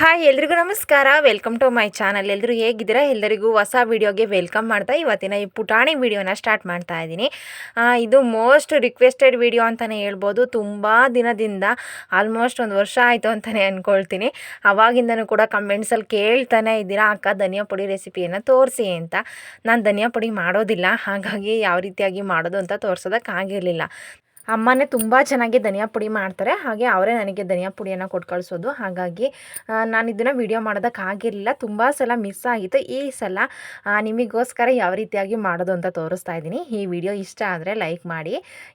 Hi, ಎಲ್ರಿಗೂ ನಮಸ್ಕಾರ. Welcome to my channel ಎಲ್ಲರೂ ಹೇಗಿದ್ದೀರಾ? ಎಲ್ಲರಿಗೂ ಹೊಸ ವಿಡಿಯೋಗೆ ವೆಲ್ಕಮ್ ಮಾಡ್ತಾ ಇವತ್ತಿನ ಈ ಪುಟಾಣಿ ವಿಡಿಯೋನ ಸ್ಟಾರ್ಟ್ ಮಾಡ್ತಾ ಇದ್ದೀನಿ. ಇದು ಮೋಸ್ಟ್ ರಿಕ್ವೆಸ್ಟೆಡ್ ವಿಡಿಯೋ ಅಂತಲೇ ಹೇಳ್ಬೋದು. ತುಂಬ ದಿನದಿಂದ ಆಲ್ಮೋಸ್ಟ್ ಒಂದು ವರ್ಷ ಆಯಿತು ಅಂತಲೇ ಅಂದ್ಕೊಳ್ತೀನಿ ಅವಾಗಿಂದನೂ ಕೂಡ ಕಮೆಂಟ್ಸಲ್ಲಿ ಕೇಳ್ತಾನೆ ಇದ್ದೀರಾ? ಅಕ್ಕ, ಧನಿಯಾ ಪುಡಿ ರೆಸಿಪಿಯನ್ನು ತೋರಿಸಿ ಅಂತ. ನಾನು ಧನಿಯಾ ಪುಡಿ ಮಾಡೋದಿಲ್ಲ. ಹಾಗಾಗಿ ಯಾವ ರೀತಿಯಾಗಿ ಮಾಡೋದು ಅಂತ ತೋರ್ಸೋದಕ್ಕಾಗಿರಲಿಲ್ಲ. ಅಮ್ಮನೇ ತುಂಬ ಚೆನ್ನಾಗಿ ಧನಿಯಾ ಪುಡಿ ಮಾಡ್ತಾರೆ. ಹಾಗೆ ಅವರೇ ನನಗೆ ಧನಿಯಾ ಪುಡಿಯನ್ನು ಕೊಟ್ಟು ಕಳಿಸೋದು. ಹಾಗಾಗಿ ನಾನು ಇದನ್ನು ವಿಡಿಯೋ ಮಾಡೋದಕ್ಕಾಗಿರಲಿಲ್ಲ ತುಂಬ ಸಲ ಮಿಸ್ ಆಗಿತ್ತು. ಈ ಸಲ ನಿಮಗೋಸ್ಕರ ಯಾವ ರೀತಿಯಾಗಿ ಮಾಡೋದು ಅಂತ ತೋರಿಸ್ತಾ ಇದ್ದೀನಿ. ಈ ವಿಡಿಯೋ ಇಷ್ಟ ಆದರೆ ಲೈಕ್ ಮಾಡಿ.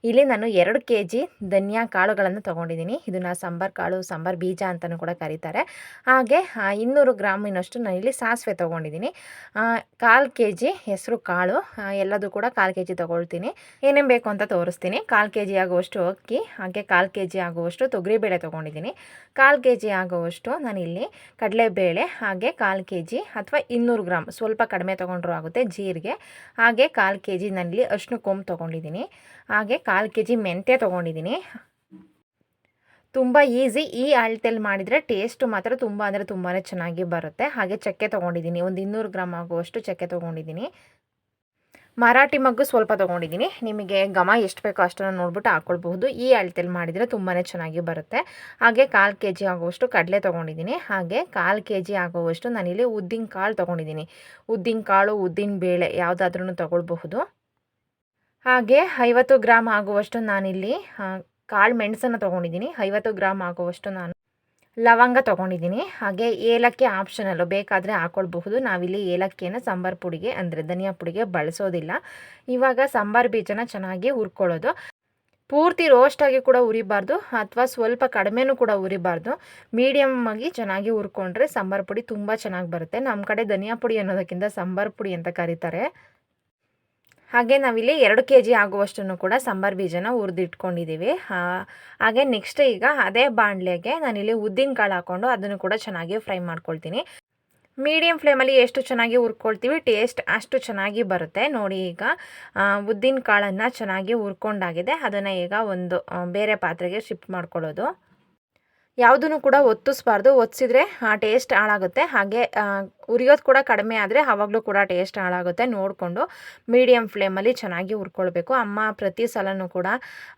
ಇಲ್ಲಿ ನಾನು ಎರಡು ಕೆ ಜಿ ಧನಿಯಾ ಕಾಳುಗಳನ್ನು ತೊಗೊಂಡಿದ್ದೀನಿ. ಇದನ್ನು ಸಾಂಬಾರ್ ಕಾಳು, ಸಾಂಬಾರ್ ಬೀಜ ಅಂತಲೂ ಕೂಡ ಕರೀತಾರೆ. ಹಾಗೆ ಇನ್ನೂರು ಗ್ರಾಮಿನಷ್ಟು ನಾನು ಇಲ್ಲಿ ಸಾಸಿವೆ ತೊಗೊಂಡಿದ್ದೀನಿ. ಕಾಲು ಕೆ ಜಿ ಹೆಸರು ಕಾಳು. ಎಲ್ಲದೂ ಕೂಡ ಕಾಲು ಕೆ ಜಿ ತೊಗೊಳ್ತೀನಿ. ಏನೇನು ಬೇಕು ಅಂತ ತೋರಿಸ್ತೀನಿ. ಕಾಲು ಕೆ ಜಿ ಆಗುವಷ್ಟು ಅಕ್ಕಿ, ಹಾಗೆ ಕಾಲು ಕೆ ಜಿ ಆಗುವಷ್ಟು ತೊಗರಿಬೇಳೆ ತೊಗೊಂಡಿದ್ದೀನಿ. ಕಾಲು ಕೆ ಜಿ ಆಗುವಷ್ಟು ನಾನಿಲ್ಲಿ ಕಡಲೆಬೇಳೆ, ಹಾಗೆ ಕಾಲು ಕೆ ಜಿ ಅಥವಾ ಇನ್ನೂರು ಗ್ರಾಮ್ ಸ್ವಲ್ಪ ಕಡಿಮೆ ತೊಗೊಂಡ್ರೂ ಆಗುತ್ತೆ ಜೀರಿಗೆ. ಹಾಗೆ ಕಾಲು ಕೆ ಜಿ ನಾನಿಲ್ಲಿ ಅರ್ಶಿನ ಕೊಂಬು ತೊಗೊಂಡಿದ್ದೀನಿ. ಹಾಗೆ ಕಾಲು ಕೆ ಜಿ ಮೆಂತ್ಯ ತೊಗೊಂಡಿದ್ದೀನಿ. ತುಂಬ ಈಸಿ, ಈ ಅಳತೆಯಲ್ಲಿ ಮಾಡಿದರೆ ಟೇಸ್ಟು ಮಾತ್ರ ತುಂಬ ಅಂದರೆ ತುಂಬಾ ಚೆನ್ನಾಗಿ ಬರುತ್ತೆ. ಹಾಗೆ ಚಕ್ಕೆ ತೊಗೊಂಡಿದ್ದೀನಿ, ಒಂದು ಇನ್ನೂರು ಗ್ರಾಮ್ ಆಗುವಷ್ಟು ಚಕ್ಕೆ ತೊಗೊಂಡಿದ್ದೀನಿ. ಮರಾಠಿ ಮಗ್ಗು ಸ್ವಲ್ಪ ತೊಗೊಂಡಿದ್ದೀನಿ. ನಿಮಗೆ ಗಮ ಎಷ್ಟು ಬೇಕೋ ಅಷ್ಟನ್ನು ನೋಡ್ಬಿಟ್ಟು ಹಾಕ್ಕೊಳ್ಬಹುದು ಈ ಅಳತೆಯಲ್ಲಿ ಮಾಡಿದರೆ ತುಂಬಾ ಚೆನ್ನಾಗಿ ಬರುತ್ತೆ. ಹಾಗೆ ಕಾಲು ಕೆ ಜಿ ಆಗುವಷ್ಟು ಕಡಲೆ ತೊಗೊಂಡಿದ್ದೀನಿ. ಹಾಗೆ ಕಾಲು ಕೆ ಜಿ ಆಗುವಷ್ಟು ನಾನಿಲ್ಲಿ ಉದ್ದಿನ ಕಾಳು ತೊಗೊಂಡಿದ್ದೀನಿ. ಉದ್ದಿನ ಕಾಳು, ಉದ್ದಿನ ಬೇಳೆ ಯಾವುದಾದ್ರೂ ತೊಗೊಳ್ಬಹುದು. ಹಾಗೆ ಐವತ್ತು ಗ್ರಾಮ್ ಆಗುವಷ್ಟು ನಾನಿಲ್ಲಿ ಕಾಳು ಮೆಣಸನ್ನು ತೊಗೊಂಡಿದ್ದೀನಿ. ಐವತ್ತು ಗ್ರಾಮ್ ಆಗುವಷ್ಟು ನಾನು ಲವಂಗ ತೊಗೊಂಡಿದ್ದೀನಿ. ಹಾಗೆ ಏಲಕ್ಕಿ ಆಪ್ಷನಲ್ಲು ಬೇಕಾದರೆ ಹಾಕ್ಕೊಳ್ಬಹುದು ನಾವಿಲ್ಲಿ ಏಲಕ್ಕಿಯನ್ನು ಸಾಂಬಾರು ಪುಡಿಗೆ, ಅಂದರೆ ಧನಿಯಾ ಪುಡಿಗೆ ಬಳಸೋದಿಲ್ಲ. ಇವಾಗ ಸಾಂಬಾರು ಬೀಜನ ಚೆನ್ನಾಗಿ ಹುರ್ಕೊಳ್ಳೋದು. ಪೂರ್ತಿ ರೋಸ್ಟಾಗಿ ಕೂಡ ಉರಿಬಾರ್ದು ಅಥವಾ ಸ್ವಲ್ಪ ಕಡಿಮೆನೂ ಕೂಡ ಉರಿಬಾರ್ದು ಆಗಿ ಚೆನ್ನಾಗಿ ಹುರ್ಕೊಂಡ್ರೆ ಸಾಂಬಾರು ಪುಡಿ ತುಂಬ ಚೆನ್ನಾಗಿ ಬರುತ್ತೆ. ನಮ್ಮ ಕಡೆ ಧನಿಯಾ ಪುಡಿ ಅನ್ನೋದಕ್ಕಿಂತ ಸಾಂಬಾರು ಪುಡಿ ಅಂತ ಕರೀತಾರೆ. ಹಾಗೆ ನಾವಿಲ್ಲಿ ಎರಡು ಕೆ ಜಿ ಆಗುವಷ್ಟನ್ನು ಕೂಡ ಸಾಂಬಾರು ಬೀಜನ ಹುರಿದಿಟ್ಕೊಂಡಿದ್ದೀವಿ ಹಾಗೆ ನೆಕ್ಸ್ಟ್ ಈಗ ಅದೇ ಬಾಣಲೆಗೆ ನಾನಿಲ್ಲಿ ಉದ್ದಿನ ಕಾಳು ಹಾಕ್ಕೊಂಡು ಅದನ್ನು ಕೂಡ ಚೆನ್ನಾಗಿ ಫ್ರೈ ಮಾಡ್ಕೊಳ್ತೀನಿ. ಮೀಡಿಯಮ್ ಫ್ಲೇಮಲ್ಲಿ ಎಷ್ಟು ಚೆನ್ನಾಗಿ ಹುರ್ಕೊಳ್ತೀವಿ, ಟೇಸ್ಟ್ ಅಷ್ಟು ಚೆನ್ನಾಗಿ ಬರುತ್ತೆ. ನೋಡಿ ಈಗ ಉದ್ದಿನ ಕಾಳನ್ನು ಚೆನ್ನಾಗಿ ಹುರ್ಕೊಂಡಾಗಿದೆ. ಅದನ್ನು ಈಗ ಒಂದು ಬೇರೆ ಪಾತ್ರೆಗೆ ಶಿಫ್ಟ್ ಮಾಡ್ಕೊಳ್ಳೋದು. ಯಾವುದನ್ನು ಕೂಡ ಒತ್ತಿಸ್ಬಾರ್ದು. ಒತ್ತಿಸಿದ್ರೆ ಆ ಟೇಸ್ಟ್ ಹಾಳಾಗುತ್ತೆ. ಹಾಗೆ ಉರಿಯೋದು ಕೂಡ ಕಡಿಮೆ ಆದರೆ ಆವಾಗಲೂ ಕೂಡ ಟೇಸ್ಟ್ ಹಾಳಾಗುತ್ತೆ. ನೋಡಿಕೊಂಡು ಮೀಡಿಯಮ್ ಫ್ಲೇಮಲ್ಲಿ ಚೆನ್ನಾಗಿ ಹುರ್ಕೊಳ್ಬೇಕು. ಅಮ್ಮ ಪ್ರತಿ ಸಲನೂ ಕೂಡ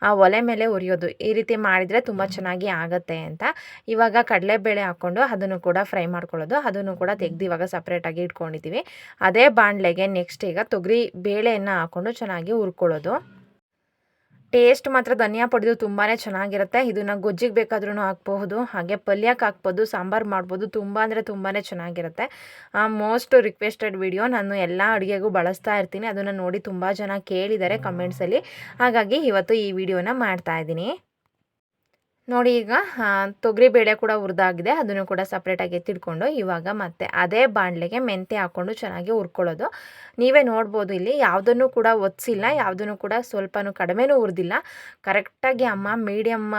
ಆ, ಒಲೆ ಮೇಲೆ ಉರಿಯೋದು ಈ ರೀತಿ ಮಾಡಿದರೆ ತುಂಬ ಚೆನ್ನಾಗಿ ಆಗುತ್ತೆ ಅಂತ. ಇವಾಗ ಕಡಲೆಬೇಳೆ ಹಾಕ್ಕೊಂಡು ಅದನ್ನು ಕೂಡ ಫ್ರೈ ಮಾಡ್ಕೊಳ್ಳೋದು. ಅದನ್ನು ಕೂಡ ತೆಗೆದು ಇವಾಗ ಸಪ್ರೇಟಾಗಿ ಇಟ್ಕೊಂಡಿದ್ದೀವಿ. ಅದೇ ಬಾಣಲೆಗೆ ನೆಕ್ಸ್ಟ್ ಈಗ ತೊಗರಿ ಬೇಳೆಯನ್ನು ಹಾಕ್ಕೊಂಡು ಚೆನ್ನಾಗಿ ಹುರ್ಕೊಳ್ಳೋದು. ಟೇಸ್ಟ್ ಮಾತ್ರ ಧನಿಯಾ ಪಡೆದು ತುಂಬಾ ಚೆನ್ನಾಗಿರುತ್ತೆ. ಇದನ್ನು ಗೊಜ್ಜಿಗೆ ಬೇಕಾದ್ರೂ ಹಾಕ್ಬಹುದು, ಹಾಗೆ ಪಲ್ಯಕ್ಕೆ ಹಾಕ್ಬೋದು ಸಾಂಬಾರು ಮಾಡ್ಬೋದು, ತುಂಬ ಅಂದರೆ ತುಂಬಾ ಚೆನ್ನಾಗಿರುತ್ತೆ. ಮೋಸ್ಟ್ ರಿಕ್ವೆಸ್ಟೆಡ್ ವಿಡಿಯೋ ನಾನು ಎಲ್ಲ ಅಡುಗೆಗೂ ಬಳಸ್ತಾ ಇರ್ತೀನಿ. ಅದನ್ನು ನೋಡಿ ತುಂಬ ಜನ ಕೇಳಿದ್ದಾರೆ ಕಮೆಂಟ್ಸಲ್ಲಿ. ಹಾಗಾಗಿ ಇವತ್ತು ಈ ವಿಡಿಯೋನ ಮಾಡ್ತಾ ಇದ್ದೀನಿ. ನೋಡಿ ಈಗ ತೊಗರಿ ಬೇಳೆ ಕೂಡ ಹುರಿದಾಗಿದೆ. ಅದನ್ನು ಕೂಡ ಸಪ್ರೇಟಾಗಿ ಎತ್ತಿಟ್ಕೊಂಡು ಇವಾಗ ಮತ್ತೆ ಅದೇ ಬಾಣಲೆಗೆ ಮೆಂತೆ ಹಾಕ್ಕೊಂಡು ಚೆನ್ನಾಗಿ ಹುರ್ಕೊಳ್ಳೋದು. ನೀವೇ ನೋಡ್ಬೋದು ಇಲ್ಲಿ, ಯಾವುದನ್ನು ಕೂಡ ಒತ್ತಿಸಿಲ್ಲ ಯಾವುದನ್ನು ಕೂಡ ಸ್ವಲ್ಪನೂ ಕಡಿಮೆನೂ ಹುರಿದಿಲ್ಲ. ಕರೆಕ್ಟಾಗಿ ಅಮ್ಮ ಮೀಡಿಯಮ್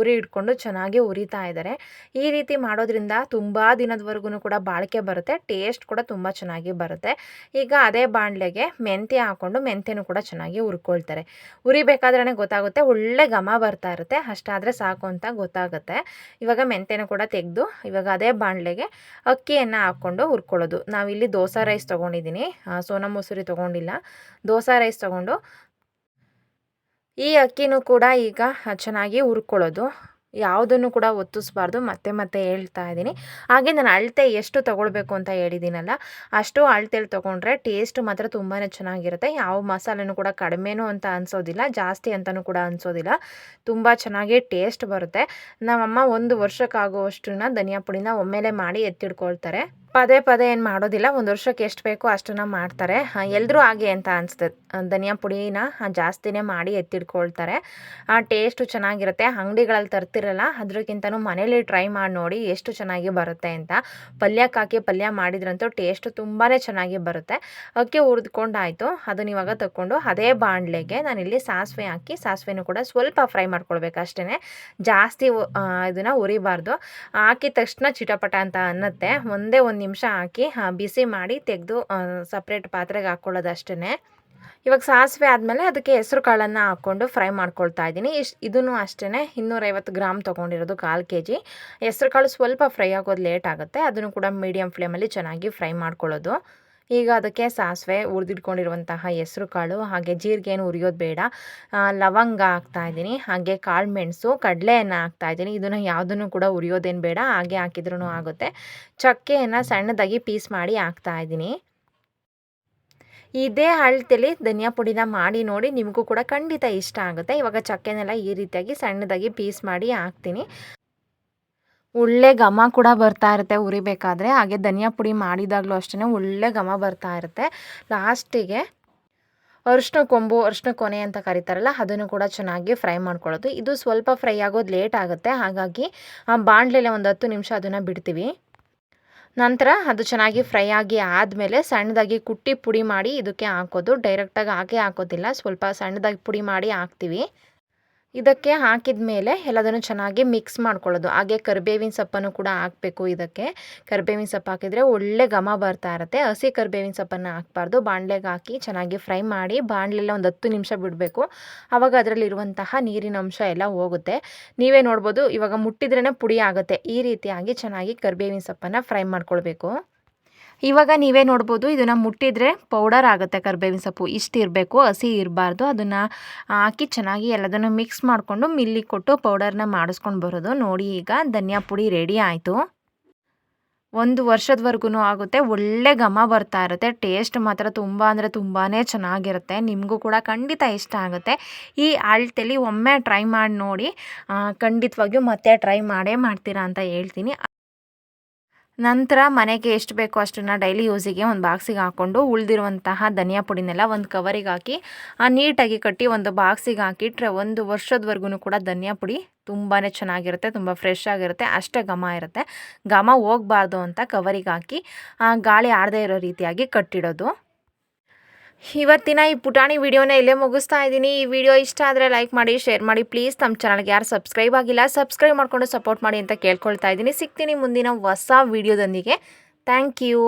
ಉರಿ ಇಟ್ಕೊಂಡು ಚೆನ್ನಾಗಿ ಉರಿತಾ ಇದ್ದಾರೆ. ಈ ರೀತಿ ಮಾಡೋದ್ರಿಂದ ತುಂಬ ದಿನದವರೆಗೂ ಕೂಡ ಬಾಳಿಕೆ ಬರುತ್ತೆ ಟೇಸ್ಟ್ ಕೂಡ ತುಂಬ ಚೆನ್ನಾಗಿ ಬರುತ್ತೆ. ಈಗ ಅದೇ ಬಾಣಲೆಗೆ ಮೆಂತ್ಯ ಹಾಕ್ಕೊಂಡು ಮೆಂತೆನೂ ಕೂಡ ಚೆನ್ನಾಗಿ ಹುರ್ಕೊಳ್ತಾರೆ. ಉರಿಬೇಕಾದ್ರೆ ಗೊತ್ತಾಗುತ್ತೆ, ಒಳ್ಳೆ ಘಮ ಬರ್ತಾ ಇರುತ್ತೆ. ಅಷ್ಟಾದರೆ ಸಾಕು. ಅಂತ ಗೊತ್ತಾಗುತ್ತೆ. ಇವಾಗ ಮೆಂತೆನ ಕೂಡ ತೆಗೆದು, ಇವಾಗ ಅದೇ ಬಾಣಲೆಗೆ ಅಕ್ಕಿಯನ್ನು ಹಾಕ್ಕೊಂಡು ಹುರ್ಕೊಳ್ಳೋದು. ನಾವಿಲ್ಲಿ ದೋಸೆ ರೈಸ್ ತೊಗೊಂಡಿದ್ದೀನಿ ಸೋನಾ ಮೊಸರಿ ತೊಗೊಂಡಿಲ್ಲ. ದೋಸೆ ರೈಸ್ ತೊಗೊಂಡು ಈ ಅಕ್ಕಿನೂ ಕೂಡ ಈಗ ಚೆನ್ನಾಗಿ ಹುರ್ಕೊಳ್ಳೋದು. ಯಾವುದನ್ನು ಕೂಡ ಒತ್ತಿಸ್ಬಾರ್ದು. ಮತ್ತೆ ಮತ್ತೆ ಹೇಳ್ತಾ ಇದ್ದೀನಿ. ಹಾಗೆ ನಾನು ಅಳತೆ ಎಷ್ಟು ತೊಗೊಳ್ಬೇಕು ಅಂತ ಹೇಳಿದ್ದೀನಲ್ಲ, ಅಷ್ಟು ಅಳತೆಯಲ್ಲಿ ತೊಗೊಂಡ್ರೆ ಟೇಸ್ಟ್ ಮಾತ್ರ ತುಂಬಾ ಚೆನ್ನಾಗಿರುತ್ತೆ. ಯಾವ ಮಸಾಲೆನೂ ಕೂಡ ಕಡಿಮೆನೂ ಅಂತ ಅನಿಸೋದಿಲ್ಲ, ಜಾಸ್ತಿ ಅಂತಲೂ ಕೂಡ ಅನಿಸೋದಿಲ್ಲ. ತುಂಬ ಚೆನ್ನಾಗಿ ಟೇಸ್ಟ್ ಬರುತ್ತೆ. ನಮ್ಮಮ್ಮ ಒಂದು ವರ್ಷಕ್ಕಾಗುವಷ್ಟನ್ನ ಧನಿಯಾ ಪುಡಿನ ಒಮ್ಮೆಲೆ ಮಾಡಿ ಎತ್ತಿಡ್ಕೊಳ್ತಾರೆ ಪದೇ ಪದೇ ಏನು ಮಾಡೋದಿಲ್ಲ. ಒಂದು ವರ್ಷಕ್ಕೆ ಎಷ್ಟು ಬೇಕೋ ಅಷ್ಟನ್ನು ಮಾಡ್ತಾರೆ. ಎಲ್ಲರೂ ಹಾಗೆ ಅಂತ ಅನಿಸ್ತದೆ ಧನಿಯಾ ಪುಡಿನ ಜಾಸ್ತಿನೇ ಮಾಡಿ ಎತ್ತಿಡ್ಕೊಳ್ತಾರೆ ಆ ಟೇಸ್ಟು ಚೆನ್ನಾಗಿರುತ್ತೆ. ಅಂಗಡಿಗಳಲ್ಲಿ ತರ್ತಿರಲ್ಲ ಅದಕ್ಕಿಂತನೂ ಮನೇಲಿ ಟ್ರೈ ಮಾಡಿ ನೋಡಿ ಎಷ್ಟು ಚೆನ್ನಾಗಿ ಬರುತ್ತೆ ಅಂತ. ಪಲ್ಯಕ್ಕೆ ಹಾಕಿ ಪಲ್ಯ ಮಾಡಿದ್ರಂತೂ ಟೇಸ್ಟು ತುಂಬಾ ಚೆನ್ನಾಗಿ ಬರುತ್ತೆ. ಅಕ್ಕಿ ಹುರಿದ್ಕೊಂಡಾಯಿತು. ಅದನ್ನ ಇವಾಗ ತಗೊಂಡು ಅದೇ ಬಾಣಲೆಗೆ ನಾನಿಲ್ಲಿ ಸಾಸಿವೆ ಹಾಕಿ, ಸಾಸಿವೆನೂ ಕೂಡ ಸ್ವಲ್ಪ ಫ್ರೈ ಮಾಡ್ಕೊಳ್ಬೇಕು ಅಷ್ಟೇ ಜಾಸ್ತಿ ಇದನ್ನು ಉರಿಬಾರ್ದು ಹಾಕಿದ ತಕ್ಷಣ ಚಿಟಪಟ ಅಂತ ಅನ್ನತ್ತೆ. ಒಂದೇ ಒಂದು ನಿಮಿಷ ಹಾಕಿ ಬಿಸಿ ಮಾಡಿ ತೆಗೆದು ಸಪ್ರೇಟ್ ಪಾತ್ರೆಗೆ ಹಾಕ್ಕೊಳ್ಳೋದು ಅಷ್ಟೇ ಇವಾಗ ಸಾಸಿವೆ ಆದಮೇಲೆ ಅದಕ್ಕೆ ಹೆಸರು ಕಾಳನ್ನು ಹಾಕ್ಕೊಂಡು ಫ್ರೈ ಮಾಡ್ಕೊಳ್ತಾ ಇದ್ದೀನಿ. ಇಷ್ಟು ಇದೂ ಅಷ್ಟೇ ಇನ್ನೂರೈವತ್ತು ಗ್ರಾಮ್ ತೊಗೊಂಡಿರೋದು ಕಾಲು ಕೆ ಜಿ ಹೆಸರು ಕಾಳು ಸ್ವಲ್ಪ ಫ್ರೈ ಆಗೋದು ಲೇಟ್ ಆಗುತ್ತೆ. ಅದನ್ನು ಕೂಡ ಮೀಡಿಯಮ್ ಫ್ಲೇಮಲ್ಲಿ ಚೆನ್ನಾಗಿ ಫ್ರೈ ಮಾಡ್ಕೊಳ್ಳೋದು. ಈಗ ಅದಕ್ಕೆ ಸಾಸಿವೆ ಹುರಿದಿಟ್ಕೊಂಡಿರುವಂತಹ ಹೆಸರು ಕಾಳು, ಹಾಗೆ ಜೀರಿಗೆ ಏನು ಉರಿಯೋದು ಬೇಡ ಲವಂಗ ಹಾಕ್ತಾ ಇದ್ದೀನಿ, ಹಾಗೆ ಕಾಳು ಮೆಣಸು, ಕಡಲೆಯನ್ನು ಹಾಕ್ತಾ ಇದ್ದೀನಿ. ಇದನ್ನು ಯಾವುದನ್ನು ಕೂಡ ಉರಿಯೋದೇನು ಬೇಡ, ಹಾಗೆ ಹಾಕಿದ್ರೂ ಆಗುತ್ತೆ. ಚಕ್ಕೆಯನ್ನು ಸಣ್ಣದಾಗಿ ಪೀಸ್ ಮಾಡಿ ಹಾಕ್ತಾ ಇದ್ದೀನಿ. ಇದೇ ಅಳತೆಲಿ ಧನಿಯಾ ಪುಡಿನ ಮಾಡಿ ನೋಡಿ ನಿಮಗೂ ಕೂಡ ಖಂಡಿತ ಇಷ್ಟ ಆಗುತ್ತೆ. ಇವಾಗ ಚಕ್ಕೆನೆಲ್ಲ ಈ ರೀತಿಯಾಗಿ ಸಣ್ಣದಾಗಿ ಪೀಸ್ ಮಾಡಿ ಹಾಕ್ತೀನಿ. ಒಳ್ಳೆ ಘಮ ಕೂಡ ಬರ್ತಾ ಇರುತ್ತೆ ಉರಿಬೇಕಾದ್ರೆ ಹಾಗೆ ಧನಿಯಾ ಪುಡಿ ಮಾಡಿದಾಗಲೂ ಅಷ್ಟೇ ಒಳ್ಳೆ ಘಮ ಬರ್ತಾ ಇರುತ್ತೆ. ಲಾಸ್ಟಿಗೆ ಅರಿಶಿನ ಕೊಂಬು, ಅರಿಶಿನ ಕೊನೆ ಅಂತ ಕರೀತಾರಲ್ಲ, ಅದನ್ನು ಕೂಡ ಚೆನ್ನಾಗಿ ಫ್ರೈ ಮಾಡ್ಕೊಳ್ಳೋದು. ಇದು ಸ್ವಲ್ಪ ಫ್ರೈ ಆಗೋದು ಲೇಟ್ ಆಗುತ್ತೆ. ಹಾಗಾಗಿ ಬಾಣಲೆಲೆ ಒಂದು ಹತ್ತು ನಿಮಿಷ ಅದನ್ನು ಬಿಡ್ತೀವಿ. ನಂತರ ಅದು ಚೆನ್ನಾಗಿ ಫ್ರೈ ಆಗಿ ಆದಮೇಲೆ ಸಣ್ಣದಾಗಿ ಕುಟ್ಟಿ ಪುಡಿ ಮಾಡಿ ಇದಕ್ಕೆ ಹಾಕೋದು. ಡೈರೆಕ್ಟಾಗಿ ಹಾಕೇ ಹಾಕೋದಿಲ್ಲ. ಸ್ವಲ್ಪ ಸಣ್ಣದಾಗಿ ಪುಡಿ ಮಾಡಿ ಹಾಕ್ತೀವಿ. ಇದಕ್ಕೆ ಹಾಕಿದ ಮೇಲೆ ಎಲ್ಲದನ್ನು ಚೆನ್ನಾಗಿ ಮಿಕ್ಸ್ ಮಾಡ್ಕೊಳ್ಳೋದು. ಹಾಗೆ ಕರಿಬೇವಿನ ಸೊಪ್ಪನ್ನು ಕೂಡ ಹಾಕಬೇಕು ಇದಕ್ಕೆ. ಕರಿಬೇವಿನ ಸೊಪ್ಪು ಹಾಕಿದರೆ ಒಳ್ಳೆ ಘಮ ಬರ್ತಾ ಇರುತ್ತೆ. ಹಸಿ ಕರಿಬೇವಿನ ಸೊಪ್ಪನ್ನು ಹಾಕಬಾರ್ದು. ಬಾಣಲೆಗೆ ಹಾಕಿ ಚೆನ್ನಾಗಿ ಫ್ರೈ ಮಾಡಿ ಬಾಣಲೆಲ್ಲ ಒಂದು ಹತ್ತು ನಿಮಿಷ ಬಿಡಬೇಕು. ಆವಾಗ ಅದರಲ್ಲಿರುವಂತಹ ನೀರಿನ ಅಂಶ ಎಲ್ಲ ಹೋಗುತ್ತೆ. ನೀವೇ ನೋಡ್ಬೋದು ಇವಾಗ ಮುಟ್ಟಿದ್ರೇ ಪುಡಿ ಆಗುತ್ತೆ. ಈ ರೀತಿಯಾಗಿ ಚೆನ್ನಾಗಿ ಕರಿಬೇವಿನ ಸೊಪ್ಪನ್ನು ಫ್ರೈ ಮಾಡ್ಕೊಳ್ಬೇಕು. ಇವಾಗ ನೀವೇ ನೋಡ್ಬೋದು ಇದನ್ನು ಮುಟ್ಟಿದರೆ ಪೌಡರ್ ಆಗುತ್ತೆ ಕರಿಬೇವಿನ ಸೊಪ್ಪು. ಇಷ್ಟು ಇರಬೇಕು, ಹಸಿ ಇರಬಾರ್ದು. ಅದನ್ನು ಹಾಕಿ ಚೆನ್ನಾಗಿ ಎಲ್ಲದನ್ನು ಮಿಕ್ಸ್ ಮಾಡಿಕೊಂಡು ಮಿಲ್ಲಿ ಕೊಟ್ಟು ಪೌಡರ್ನ ಮಾಡಿಸ್ಕೊಂಡು ಬರೋದು. ನೋಡಿ ಈಗ ಧನಿಯಾ ಪುಡಿ ರೆಡಿ ಆಯಿತು. ಒಂದು ವರ್ಷದವರೆಗೂ ಆಗುತ್ತೆ. ಒಳ್ಳೆ ಘಮ ಬರ್ತಾ ಇರುತ್ತೆ. ಟೇಸ್ಟ್ ಮಾತ್ರ ತುಂಬ ಅಂದರೆ ತುಂಬಾ ಚೆನ್ನಾಗಿರುತ್ತೆ. ನಿಮಗೂ ಕೂಡ ಖಂಡಿತ ಇಷ್ಟ ಆಗುತ್ತೆ. ಈ ಅಳತೆಲಿ ಒಮ್ಮೆ ಟ್ರೈ ಮಾಡಿ ನೋಡಿ ಖಂಡಿತವಾಗಿಯೂ ಮತ್ತೆ ಟ್ರೈ ಮಾಡೇ ಮಾಡ್ತೀರಾ ಅಂತ ಹೇಳ್ತೀನಿ. ನಂತರ ಮನೆಗೆ ಎಷ್ಟು ಬೇಕೋ ಅಷ್ಟನ್ನು ಡೈಲಿ ಯೂಸಿಗೆ ಒಂದು ಬಾಕ್ಸಿಗೆ ಹಾಕ್ಕೊಂಡು ಉಳಿದಿರುವಂತಹ ಧನಿಯಾ ಪುಡಿನೆಲ್ಲ ಒಂದು ಕವರಿಗೆ ಹಾಕಿ, ಆ ನೀಟಾಗಿ ಕಟ್ಟಿ ಒಂದು ಬಾಕ್ಸಿಗೆ ಹಾಕಿಟ್ರೆ ಒಂದು ವರ್ಷದವರೆಗೂ ಕೂಡ ಧನಿಯಾ ಪುಡಿ ತುಂಬಾ ಚೆನ್ನಾಗಿರುತ್ತೆ, ತುಂಬ ಫ್ರೆಶ್ ಆಗಿರುತ್ತೆ, ಅಷ್ಟೇ ಘಮ ಇರುತ್ತೆ. ಘಮ ಹೋಗಬಾರ್ದು ಅಂತ ಕವರಿಗೆ ಹಾಕಿ ಗಾಳಿ ಆಡದೇ ಇರೋ ರೀತಿಯಾಗಿ ಕಟ್ಟಿಡೋದು. ಇವತ್ತಿನ ಈ ಪುಟಾಣಿ ವಿಡಿಯೋನ ಇಲ್ಲೇ ಮುಗಿಸ್ತಾ ಇದ್ದೀನಿ. ಈ ವಿಡಿಯೋ ಇಷ್ಟ ಆದರೆ ಲೈಕ್ ಮಾಡಿ, ಶೇರ್ ಮಾಡಿ. ಪ್ಲೀಸ್ ನಮ್ಮ ಚಾನಲ್ಗೆ ಯಾರು ಸಬ್ಸ್ಕ್ರೈಬ್ ಆಗಿಲ್ಲ, ಸಬ್ಸ್ಕ್ರೈಬ್ ಮಾಡಿಕೊಂಡು ಸಪೋರ್ಟ್ ಮಾಡಿ ಅಂತ ಕೇಳ್ಕೊಳ್ತಾ ಇದ್ದೀನಿ. ಸಿಗ್ತೀನಿ ಮುಂದಿನ ಹೊಸ ವಿಡಿಯೋದೊಂದಿಗೆ. Thank you.